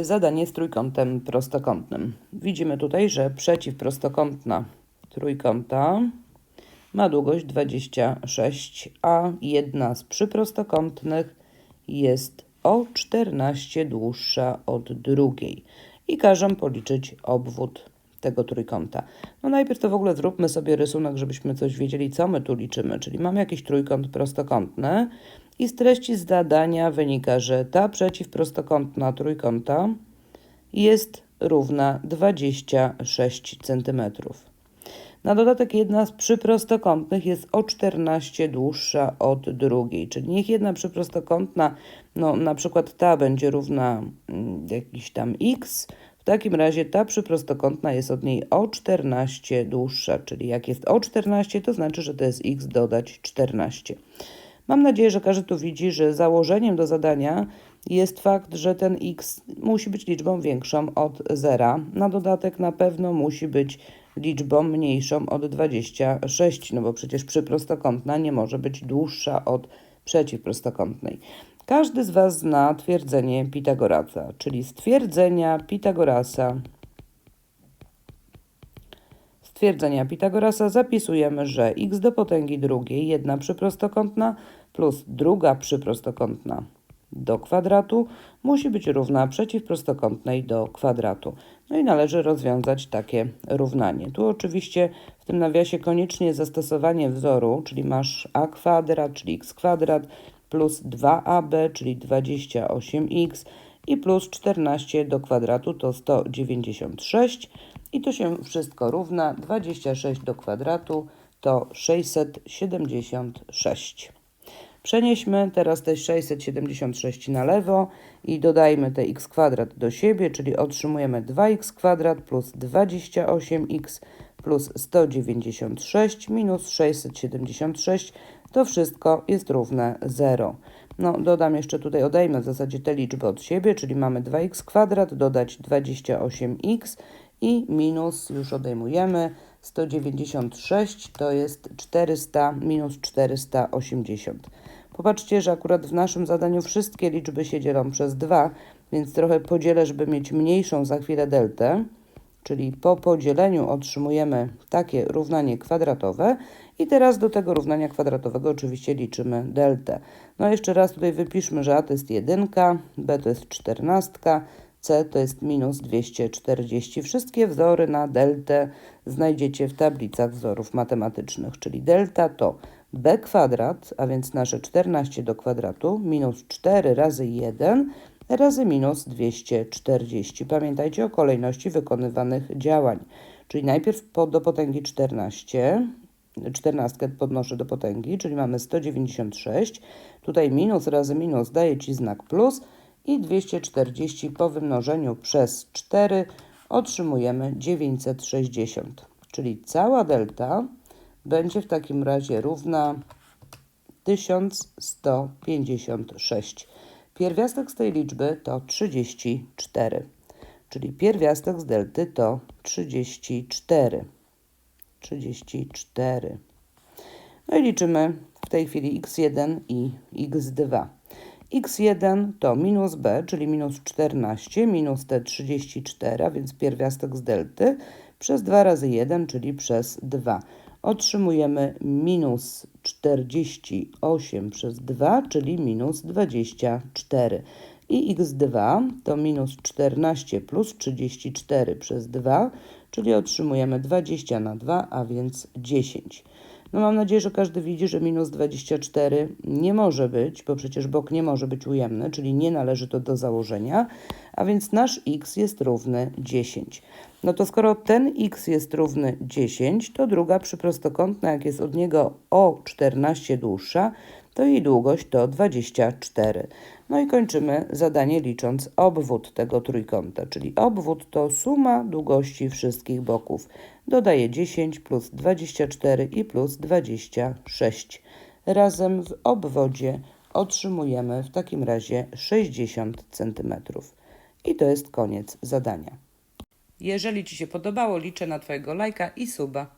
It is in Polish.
zadanie z trójkątem prostokątnym. Widzimy tutaj, że przeciwprostokątna trójkąta ma długość 26, a jedna z przyprostokątnych jest o 14 dłuższa od drugiej. I każę policzyć obwód tego trójkąta. No najpierw to w ogóle zróbmy sobie rysunek, żebyśmy coś wiedzieli, co my tu liczymy. Czyli mamy jakiś trójkąt prostokątny i z treści zadania wynika, że ta przeciwprostokątna trójkąta jest równa 26 cm. Na dodatek jedna z przyprostokątnych jest o 14 dłuższa od drugiej, czyli niech jedna przyprostokątna, no na przykład ta będzie równa mm, jakiś tam x, w takim razie ta przyprostokątna jest od niej o 14 dłuższa, czyli jak jest o 14, to znaczy, że to jest x dodać 14. Mam nadzieję, że każdy tu widzi, że założeniem do zadania jest fakt, że ten x musi być liczbą większą od zera. Na dodatek na pewno musi być liczbą mniejszą od 26, no bo przecież przyprostokątna nie może być dłuższa od przeciwprostokątnej. Każdy z Was zna twierdzenie Pitagorasa, czyli stwierdzenia Pitagorasa. Stwierdzenia Pitagorasa zapisujemy, że x do potęgi drugiej, jedna przyprostokątna plus druga przyprostokątna do kwadratu musi być równa przeciwprostokątnej do kwadratu. No i należy rozwiązać takie równanie. Tu oczywiście w tym nawiasie koniecznie zastosowanie wzoru, czyli masz a kwadrat, czyli x kwadrat plus 2ab, czyli 28x i plus 14 do kwadratu to 196 i to się wszystko równa 26 do kwadratu to 676. Przenieśmy teraz te 676 na lewo i dodajmy te x kwadrat do siebie, czyli otrzymujemy 2x kwadrat plus 28x plus 196 minus 676. To wszystko jest równe 0. No, dodam jeszcze tutaj, odejmę w zasadzie te liczby od siebie, czyli mamy 2x kwadrat, dodać 28x i minus, już odejmujemy, 196 to jest 400 minus 480. Popatrzcie, że akurat w naszym zadaniu wszystkie liczby się dzielą przez 2, więc trochę podzielę, żeby mieć mniejszą za chwilę deltę, czyli po podzieleniu otrzymujemy takie równanie kwadratowe i teraz do tego równania kwadratowego oczywiście liczymy deltę. No jeszcze raz tutaj wypiszmy, że a to jest 1, b to jest 14, c to jest minus 240. Wszystkie wzory na deltę znajdziecie w tablicach wzorów matematycznych, czyli delta to b kwadrat, a więc nasze 14 do kwadratu, minus 4 razy 1 razy minus 240. Pamiętajcie o kolejności wykonywanych działań. Czyli najpierw do potęgi 14, 14 podnoszę do potęgi, czyli mamy 196. Tutaj minus razy minus daje Ci znak plus i 240 po wymnożeniu przez 4 otrzymujemy 960. Czyli cała delta będzie w takim razie równa 1156. Pierwiastek z tej liczby to 34, czyli pierwiastek z delty to 34. 34. No i liczymy w tej chwili x1 i x2. x1 to minus b, czyli minus 14, minus te 34, a więc pierwiastek z delty, przez 2 razy 1, czyli przez 2 otrzymujemy minus 48 przez 2, czyli minus 24. I x2 to minus 14 plus 34 przez 2, czyli otrzymujemy 20 na 2, a więc 10. No mam nadzieję, że każdy widzi, że minus 24 nie może być, bo przecież bok nie może być ujemny, czyli nie należy to do założenia, a więc nasz x jest równy 10. No to skoro ten x jest równy 10, to druga przyprostokątna, jak jest od niego o 14 dłuższa, to jej długość to 24. No i kończymy zadanie licząc obwód tego trójkąta, czyli obwód to suma długości wszystkich boków. Dodaję 10 plus 24 i plus 26. Razem w obwodzie otrzymujemy w takim razie 60 cm. I to jest koniec zadania. Jeżeli Ci się podobało, liczę na Twojego lajka i suba.